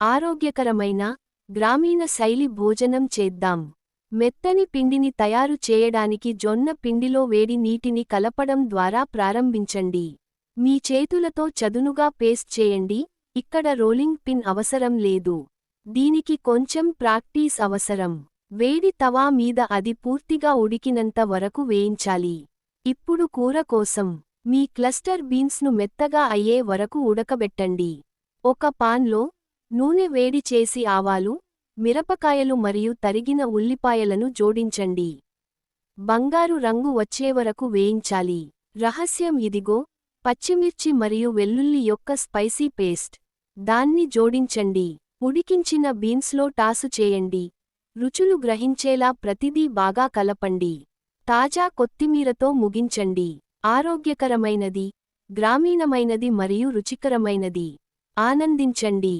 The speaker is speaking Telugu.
ఆరోగ్యకరమైన గ్రామీణ శైలి భోజనం చేద్దాం. మెత్తని పిండిని తయారు చేయడానికి జొన్న పిండిలో వేడి నీటిని కలపడం ద్వారా ప్రారంభించండి. మీ చేతులతో చదునుగా పేస్ట్ చేయండి. ఇక్కడ రోలింగ్ పిన్ అవసరం లేదు. దీనికి కొంచెం ప్రాక్టీస్ అవసరం. వేడి తవా మీద అది పూర్తిగా ఉడికినంత వరకు వేయించాలి. ఇప్పుడు కూర కోసం మీ క్లస్టర్ బీన్స్ను మెత్తగా అయ్యే వరకు ఉడకబెట్టండి. ఒక పాన్లో నూనె వేడి చేసి ఆవాలు మిరపకాయలు మరియు తరిగిన ఉల్లిపాయలను జోడించండి. బంగారు రంగు వచ్చేవరకు వేయించాలి. రహస్యం ఇదిగో పచ్చిమిర్చి మరియు వెల్లుల్లి యొక్క స్పైసీ పేస్ట్. దాన్ని జోడించండి. ఉడికించిన బీన్స్లో టాసు చేయండి. రుచులు గ్రహించేలా ప్రతిదీ బాగా కలపండి. తాజా కొత్తిమీరతో ముగించండి. ఆరోగ్యకరమైనది గ్రామీణమైనది మరియు రుచికరమైనది. ఆనందించండి.